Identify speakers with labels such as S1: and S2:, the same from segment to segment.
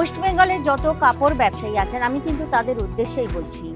S1: West বেঙ্গলে যত কাপড় ব্যবসায়ী আছেন, আমি কিন্তু তাদের উদ্দেশ্যেই বলছি,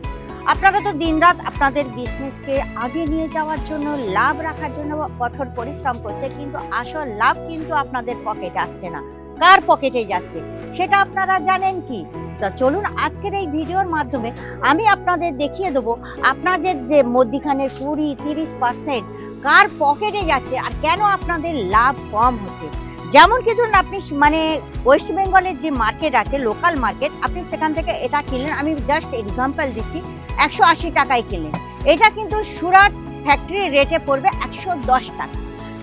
S1: আপনারা তো দিনরাত আপনাদের বিজনেসকে আগে নিয়ে যাওয়ার জন্য, লাভ রাখার জন্য কঠোর পরিশ্রম করছে, কিন্তু আসল লাভ কিন্তু আপনাদের পকেটে আসছে না। কার পকেটে যাচ্ছে? সেটা আপনারা জানেন কি? তো চলুন আজকের এই ভিডিওর মাধ্যমে আমি আপনাদের দেখিয়ে দেবো, আপনাদের যে মধ্যিখানের কুড়ি, তিরিশ পার্সেন্ট কার পকেটে যাচ্ছে আর কেন আপনাদের লাভ কম হচ্ছে। যেমন কি ধরুন আপনি মানে ওয়েস্ট বেঙ্গলের যে মার্কেট আছে লোকাল মার্কেট আপনি সেখান থেকে এটা কিনলেন। আমি জাস্ট এক্সাম্পল দিচ্ছি, একশো আশি টাকায় কিনলেন। এটা কিন্তু সুরাট ফ্যাক্টরি রেটে পড়বে একশো দশ টাকা।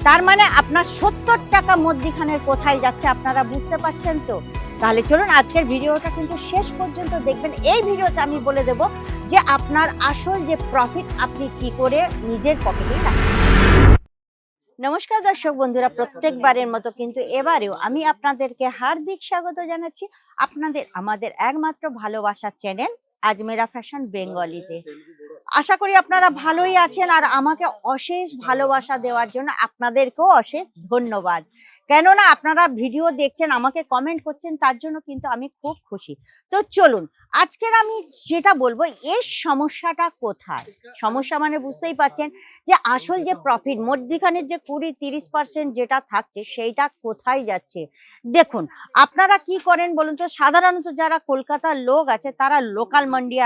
S1: তার মানে আপনার সত্তর টাকা মধ্যিখানের কোথায় যাচ্ছে আপনারা বুঝতে পারছেন তো? তাহলে চলুন আজকের ভিডিওটা কিন্তু শেষ পর্যন্ত দেখবেন। এই ভিডিওতে আমি বলে দেব যে আপনার আসল যে প্রফিট আপনি কি করে নিজের পকেটে রাখেন। নমস্কার দর্শক বন্ধুরা, প্রত্যেকবারের মতো কিন্তু এবারেও আমি আপনাদেরকে হার্দিক স্বাগত জানাচ্ছি আপনাদের, আমাদের একমাত্র ভালোবাসার চ্যানেল আজমেরা ফ্যাশন বেঙ্গলিতে আশা করি আপনারা ভালোই আছেন আর আমাকে অশেষ ভালোবাসা দেওয়ার জন্য আপনাদেরকেও অশেষ ধন্যবাদ। কেননা আপনারা ভিডিও দেখছেন, আমাকে কমেন্ট করছেন, তার জন্য কিন্তু আমি খুব খুশি। তো চলুন আজকের আমি যেটা বলব, এর সমস্যাটা কোথায়? সমস্যা মানে বুঝতেই পাচ্ছেন যে আসল যে প্রফিট মধ্যিখানের যে কুড়ি, তিরিশ পার্সেন্ট যেটা থাকছে, সেইটা কোথায় যাচ্ছে? দেখুন, আপনারা কি করেন বলুন তো, সাধারণত যারা কলকাতার লোক আছে, তারা লোকাল মান্ডি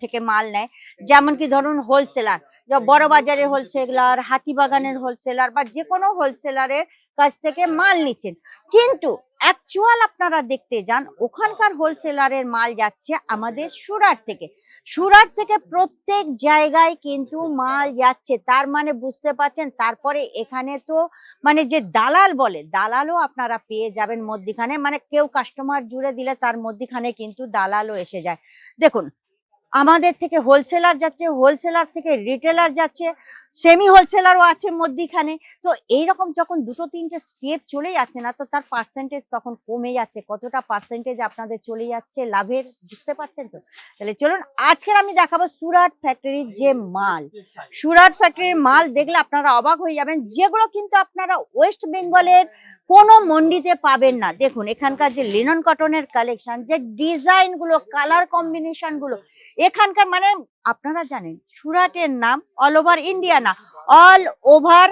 S1: থেকে মাল নেয়। যেমন কি ধরুন হোলসেলার বড় বাজারের হোলসেলার হাতিবাগানের হোলসেলার বা যে কোনো হোলসেলারের কাছ থেকে মাল নিচ্ছেন। কিন্তু অ্যাকচুয়াল আপনারা দেখতে যান ওখানকার হোলসেলারের মাল যাচ্ছে আমাদের সুরাট থেকে। সুরাট থেকে প্রত্যেক জায়গায় কিন্তু মাল যাচ্ছে তার মানে বুঝতে পারছেন তারপরে এখানে তো মানে যে দালাল বলে দালালও আপনারা পেয়ে যাবেন মধ্যিখানে মানে কেউ কাস্টমার জুড়ে দিলে তার মধ্যিখানে কিন্তু দালালও এসে যায়। দেখুন আমাদের থেকে হোলসেলার যাচ্ছে হোলসেলার থেকে রিটেলার যাচ্ছে সেমি হোলসেলারও আছে মধ্যিখানে। তো এইরকম যখন দুটো তিনটে স্টেপ চলে যাচ্ছে না, তো তার পার্সেন্টেজ তখন কমে যাচ্ছে। কতটা পার্সেন্টেজ আপনাদের চলে যাচ্ছে লাভের, বুঝতে পারছেন তো? তাহলে চলুন, আজকের আমি দেখাবো সুরাট ফ্যাক্টরির যে মাল। সুরাট ফ্যাক্টরির মাল দেখলে আপনারা অবাক হয়ে যাবেন। যেগুলো কিন্তু আপনারা ওয়েস্ট বেঙ্গলের কোনো মন্ডিতে পাবেন না। দেখুন, এখানকার যে লিনন কটনের কালেকশন যে ডিজাইনগুলো কালার কম্বিনেশনগুলো এখানকার মানে আপনারা জানেন, সুরাটের নাম অল ওভার ইন্ডিয়া না অল ওভার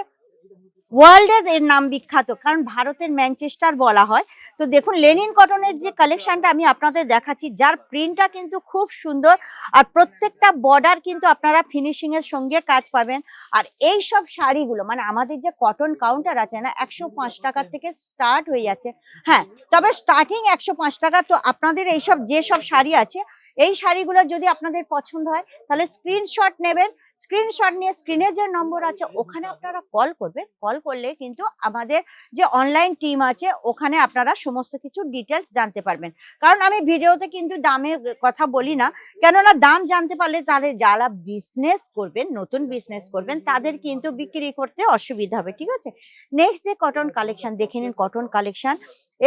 S1: ওয়ার্ল্ডে এর নাম বিখ্যাত, কারণ ভারতের ম্যানচেস্টার বলা হয়। তো দেখুন লেনিন কটনের যে কালেকশনটা আমি আপনাদের দেখাচ্ছি, যার প্রিন্টটা কিন্তু খুব সুন্দর, আর প্রত্যেকটা বর্ডার কিন্তু আপনারা ফিনিশিং এর সঙ্গে কাজ পাবেন। আর এই সব শাড়িগুলো মানে আমাদের যে কটন কাউন্টার আছে না, একশো পাঁচ টাকা থেকে স্টার্ট হয়ে যাচ্ছে। হ্যাঁ তবে স্টার্টিং একশো পাঁচ টাকা, তো আপনাদের এইসব যে সব শাড়ি আছে এই শাড়িগুলো যদি আপনাদের পছন্দ হয় তাহলে স্ক্রিনশট নেবেন স্ক্রিনশট নিয়ে স্ক্রিনে যে নম্বর আছে, ওখানে আপনারা কল করবেন। কল করলে কিন্তু আমাদের যে অনলাইন টিম আছে, ওখানে আপনারা সমস্ত কিছু ডিটেলস জানতে পারবেন। কারণ আমি ভিডিওতে কিন্তু দামের কথা বলি না। কেননা দাম জানতে পারলে তাহলে যারা বিজনেস করবেন, নতুন বিজনেস করবেন, তাদের কিন্তু বিক্রি করতে অসুবিধা হবে, ঠিক আছে? নেক্সট যে কটন কালেকশন দেখে নিন কটন কালেকশন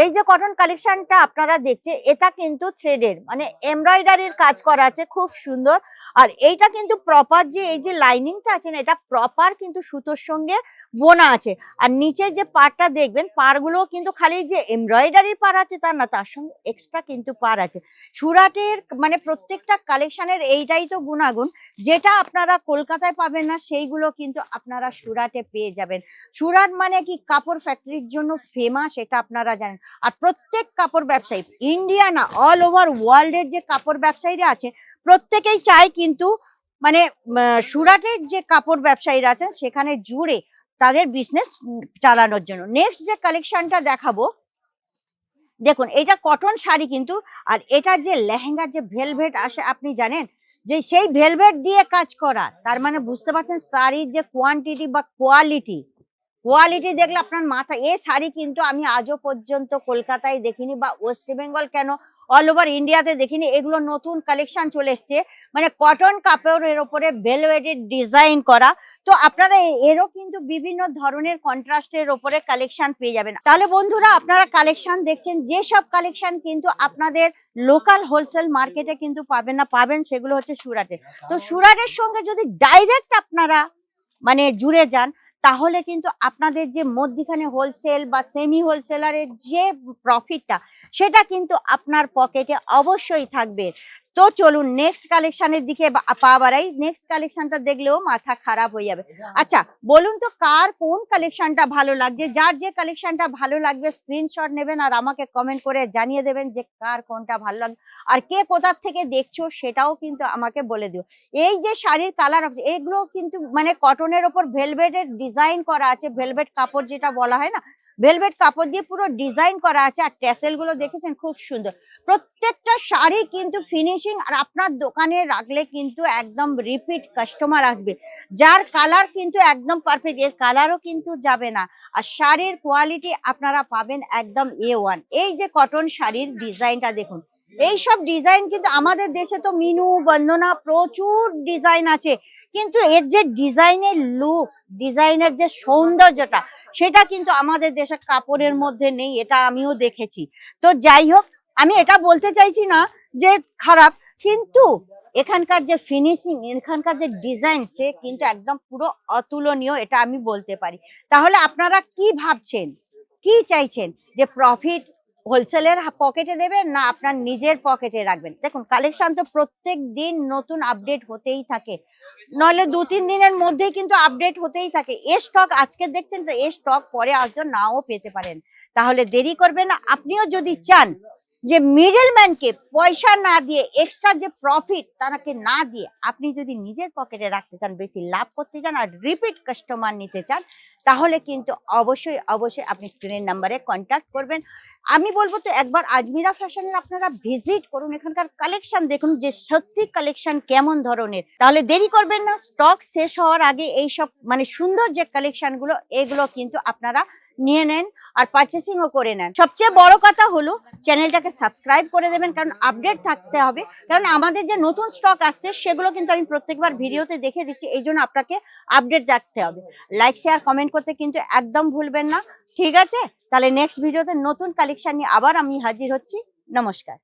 S1: এই যে কটন কালেকশনটা আপনারা দেখছে, এটা কিন্তু থ্রেডের মানে এমব্রয়ডারির কাজ করা আছে, খুব সুন্দর। আর এইটা কিন্তু প্রপার যে এই যে লাইনিংটা আছে না, এটা প্রপার কিন্তু সুতোর সঙ্গে বোনা আছে। আর নিচের যে পাড়টা দেখবেন পাড়গুলো কিন্তু খালি যে এমব্রয়ডারির পার আছে তার না, তার সঙ্গে এক্সট্রা কিন্তু পার আছে। সুরাটের মানে প্রত্যেকটা কালেকশনের এইটাই তো গুণাগুণ। যেটা আপনারা কলকাতায় পাবেন না, সেইগুলো কিন্তু আপনারা সুরাটে পেয়ে যাবেন। সুরাট মানে কি? কাপড় ফ্যাক্টরির জন্য ফেমাস এটা আপনারা জানেন। আর প্রত্যেক কাপড় ব্যবসায়ী ইন্ডিয়া না অল ওভার ওয়ার্ল্ডের যে কাপড় ব্যবসায়ীরা আছে, প্রত্যেকেই চায় কিন্তু মানে সুরাটের যে কাপড় ব্যবসায়ীরা আছেন, সেখানে জুড়ে তাদের বিজনেস চালানোর জন্য। নেক্সট যে কালেকশনটা দেখাবো, দেখুন, এটা কটন শাড়ি কিন্তু, আর এটার যে লেহেঙ্গার যে ভেলভেট আসে, আপনি জানেন? যে সেই ভেলভেট দিয়ে কাজ করা, তার মানে বুঝতে পারছেন শাড়ির যে কোয়ান্টিটি বা কোয়ালিটি কোয়ালিটি দেখলে আপনার মাথা, এ শাড়ি কিন্তু আমি আজও পর্যন্ত কলকাতায় দেখিনি বা ওয়েস্ট বেঙ্গল কেন অল ওভার ইন্ডিয়াতে দেখিনি, এগুলো নতুন কালেকশন চলে এসছে। মানে কটন কাপড়ের ওপরে ভেলভেটের ডিজাইন করা। তো আপনারা এরও কিন্তু বিভিন্ন ধরনের কন্ট্রাস্টের ওপরে কালেকশন পেয়ে যাবেন। তাহলে বন্ধুরা, আপনারা কালেকশন দেখছেন, যে সব কালেকশন কিন্তু আপনাদের লোকাল হোলসেল মার্কেটে কিন্তু পাবেন না, পাবেন সেগুলো হচ্ছে সুরাটে তো সুরাটের সঙ্গে যদি ডাইরেক্ট আপনারা মানে জুড়ে যান তাহলে কিন্তু আপনাদের যে মধ্যখানে হোলসেল বা সেমি হোলসেলারের যে প্রফিটটা সেটা কিন্তু আপনার পকেটে অবশ্যই থাকবে। তো চলুন নেক্সট কালেকশনের দিকে পা বাড়াই। নেক্সট কালেকশনটা দেখলেও মাথা খারাপ হয়ে যাবে। আচ্ছা বলুন তো কার কোন কালেকশনটা ভালো লাগছে? যার যে কালেকশনটা ভালো লাগবে স্ক্রিনশট নেবেন আর আমাকে কমেন্ট করে জানিয়ে দেবেন যে কার কোনটা ভালো লাগবে আর কে কোথার থেকে দেখছ সেটাও কিন্তু আমাকে বলে দিও। এই যে শাড়ির কালার এগুলো কিন্তু মানে কটনের ওপর ভেলভেটের ডিজাইন করা আছে। ভেলভেট কাপড় যেটা বলা হয় না? ভেলভেট কাপড় দিয়ে পুরো ডিজাইন করা আছে আর ট্যাসেলগুলো দেখেছেন? খুব সুন্দর। প্রত্যেকটা শাড়ি কিন্তু ফিনিশিং আর আপনার দোকানে রাখলে কিন্তু একদম রিপিট কাস্টমার আসবে। যার কালার কিন্তু একদম পারফেক্ট এর কালারও কিন্তু যাবে না। আর শাড়ির কোয়ালিটি আপনারা পাবেন একদম এ ওয়ান এই যে কটন শাড়ির ডিজাইনটা দেখুন। এই সব ডিজাইন কিন্তু আমাদের দেশে তো মিনু, বন্দনা, প্রচুর ডিজাইন আছে। কিন্তু এর যে ডিজাইনের লুক ডিজাইনের যে সৌন্দর্যটা, সেটা কিন্তু আমাদের দেশের কাপড়ের মধ্যে নেই, এটা আমিও দেখেছি। তো যাই হোক, আমি এটা বলতে চাইছি না যে খারাপ, কিন্তু এখানকার যে ফিনিশিং এখানকার যে ডিজাইন সে কিন্তু একদম পুরো অতুলনীয়, এটা আমি বলতে পারি। তাহলে আপনারা কি ভাবছেন? কি চাইছেন? যে প্রফিট হোলসেলের পকেটে দেবেন না, আপনার নিজের পকেটে রাখবেন। দেখুন কালেকশন তো প্রত্যেক দিন নতুন আপডেট হতেই থাকে। নইলে দু, তিন দিনের মধ্যেই কিন্তু আপডেট হতেই থাকে। এ স্টক আজকে দেখছেন তো, এ স্টক পরে আসবে নাও পেতে পারেন। তাহলে দেরি করবেন না। আপনিও যদি চান যে মিডলম্যানকে পয়সা না দিয়ে এক্সট্রা যে প্রফিট তাকে না দিয়ে আপনি যদি নিজের পকেটে রাখতে চান, বেশি লাভ করতে চান আর রিপিট কাস্টমার নিতে চান, তাহলে কিন্তু অবশ্যই অবশ্যই আপনি স্ক্রিনের নাম্বারে কন্ট্যাক্ট করবেন। আমি বলব তো একবার আজমিরা ফ্যাশনের আপনারা ভিজিট করুন, এখানকার কালেকশন দেখুন যে সত্যি কালেকশন কেমন ধরনের। তাহলে দেরি করবেন না স্টক শেষ হওয়ার আগে এই সব মানে সুন্দর যে কালেকশনগুলো, এগুলো কিন্তু আপনারা নিয়ে নেন আর পারচেসিংও করে নেন। সবচেয়ে বড় কথা হলো চ্যানেলটাকে সাবস্ক্রাইব করে দেবেন, কারণ আপডেট থাকতে হবে। কারণ আমাদের যে নতুন স্টক আসছে, সেগুলো কিন্তু আমি প্রত্যেকবার ভিডিওতে দেখে দিচ্ছি, এই জন্য আপনাকে আপডেট রাখতে হবে। লাইক শেয়ার কমেন্ট করতে কিন্তু একদম ভুলবেন না। ঠিক আছে? তাহলে নেক্সট ভিডিওতে নতুন কালেকশন নিয়ে আবার আমি হাজির হচ্ছি। নমস্কার।